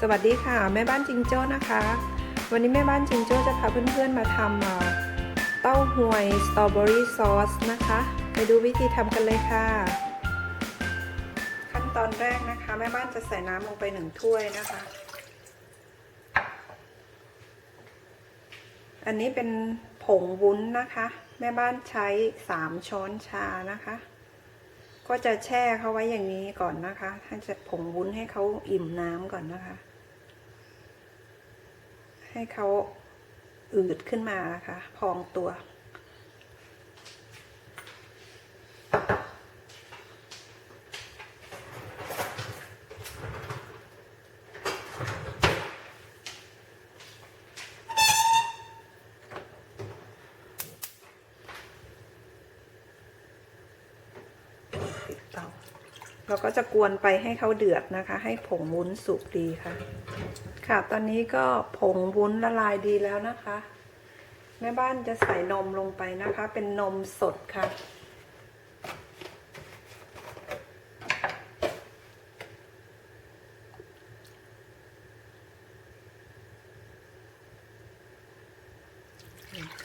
สวัสดีค่ะ แม่บ้านจิงโจ้นะคะ วันนี้แม่บ้านจิงโจ้จะพาเพื่อนๆมาทำเต้าหวยสตรอเบอรี่ซอสนะคะไปดูวิธีทำกันเลยค่ะ ขั้นตอนแรกนะคะ แม่บ้านจะใส่น้ำลงไปหนึ่งถ้วยนะคะ อันนี้เป็นผงวุ้นนะคะ แม่บ้านใช้สามช้อนชานะคะ ก็จะแช่เขาไว้อย่างนี้ก่อนนะคะท่านจะผงวุ้นให้เขาอิ่มน้ำก่อนนะคะ ให้เขาอืดขึ้นมาค่ะพองตัว เราก็จะกวนไปให้เขาเดือดนะคะ ให้ผงวุ้นสุกดีค่ะ ค่ะ ตอนนี้ก็ผงวุ้นละลายดีแล้วนะคะ แม่บ้านจะใส่นมลงไปนะคะ เป็นนมสดค่ะ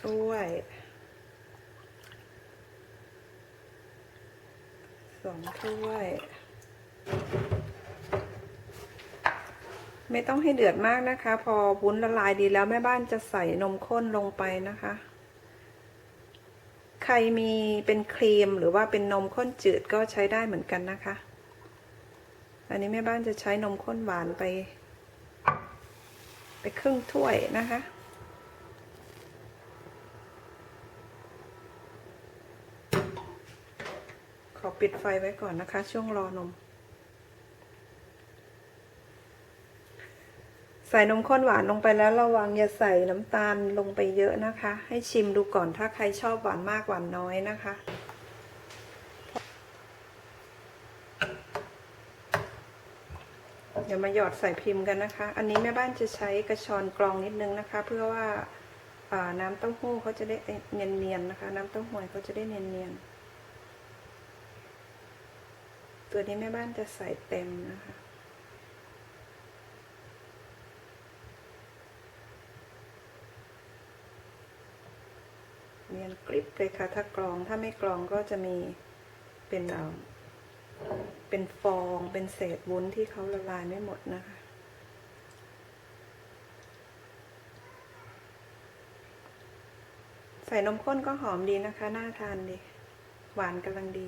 ถ้วย สองถ้วย ไม่ต้องให้เดือดมากนะคะ พอวุ้นละลายดีแล้วแม่บ้านจะใส่นมข้นลงไปนะคะ ใครมีเป็นครีมหรือว่าเป็นนมข้นจืดก็ใช้ได้เหมือนกันนะคะ อันนี้แม่บ้านจะใช้นมข้นหวานไป ไปครึ่งถ้วยนะคะ ขอปิดไฟไว้ก่อนนะคะ ช่วงรอนม ใส่นมข้นหวานลงไปแล้วระวังอย่าใส่น้ำตาลลงไปเยอะนะคะ ให้ชิมดูก่อนถ้าใครชอบหวานมากหวานน้อยนะคะเดี๋ยวมาหยอดใส่พิมพ์กันนะคะ อันนี้แม่บ้านจะใช้กระชอนกรองนิดนึงนะคะ เพื่อว่าน้ำเต้าหู้เขาจะได้เนียนๆนะคะ น้ำเต้าหวยเขาจะได้เนียนๆ ตัวนี้แม่บ้านจะใส่เต็มนะคะ เนียนกริบเลยค่ะ ถ้ากรอง ถ้าไม่กรองก็จะมีเป็นเอ่อเป็นฟอง เป็นเศษวุ้นที่เขาละลายไม่หมดนะคะใส่นมข้นก็หอมดีนะคะ น่าทานดี หวานกำลังดี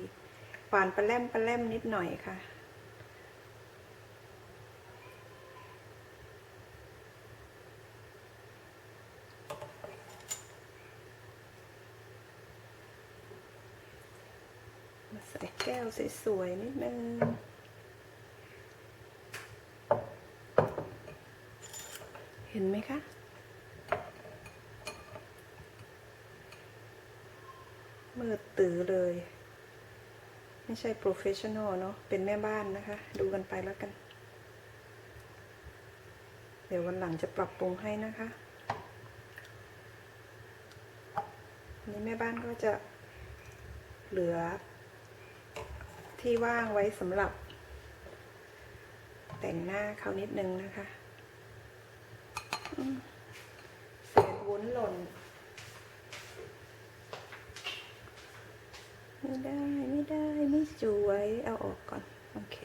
หวานปลาแรมปลาแรมนิดหน่อยค่ะ มาใส่แก้วสวยๆนิดนึงเห็นไหมคะมืดตื้อเลย ไม่ใช่โปรเฟชชั่นอลเนาะเป็นแม่บ้านนะคะ ดูกันไปแล้วกัน เดี๋ยววันหลังจะปรับปรุงให้นะคะนี้แม่บ้านก็จะเหลือที่ว่างไว้สำหรับ แต่งหน้าเขานิดนึงนะคะอืมเศษวุ้นหล่น ไม่ได้ สวยเอาออกก่อน โอเค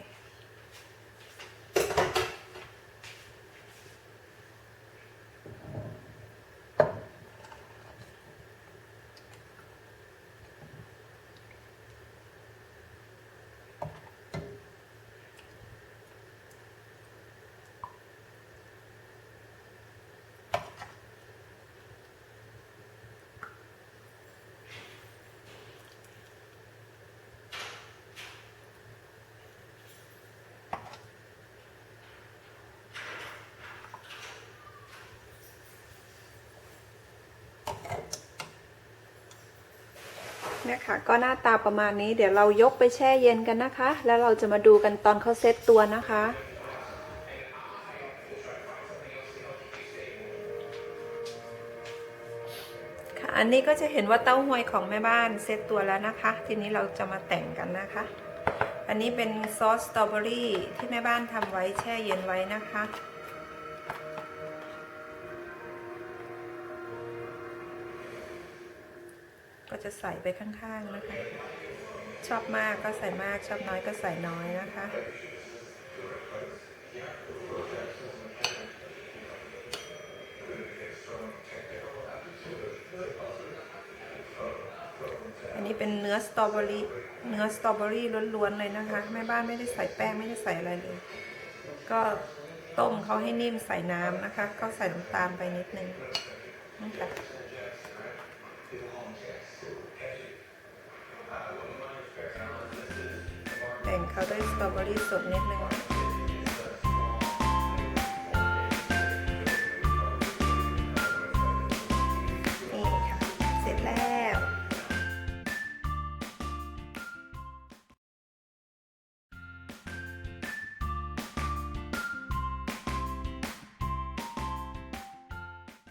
นี่ยค่ะก็หน้าตาประมาณนี้เดี๋ยวเรายกไปแช่เย็นกันนะคะ แล้วเราจะมาดูกันตอนเขาเซตตัวนะคะค่ะอันนี้ก็จะเห็นว่าเต้าหวยของแม่บ้านเซตตัวแล้วนะคะ ทีนี้เราจะมาแต่งกันนะคะ อันนี้เป็นซอสสตรอเบอรี่ที่แม่บ้านทำไว้แช่เย็นไว้นะคะ ก็จะใส่ไปข้างๆนะคะ ชอบมากก็ใส่มากชอบน้อยก็ใส่น้อยนะคะ อันนี้เป็นเนื้อสตรอเบอรี่เนื้อสตรอเบอรี่ล้วนๆเลยนะคะแม่บ้านไม่ได้ใส่แป้งไม่ได้ใส่อะไรเลย ก็ต้มเขาให้นิ่มใส่น้ำนะคะ ก็ใส่น้ำตาลไปนิดนึงนี่ค่ะแต่ง เขาด้วยสตรอเบอรี่สดนิดนึง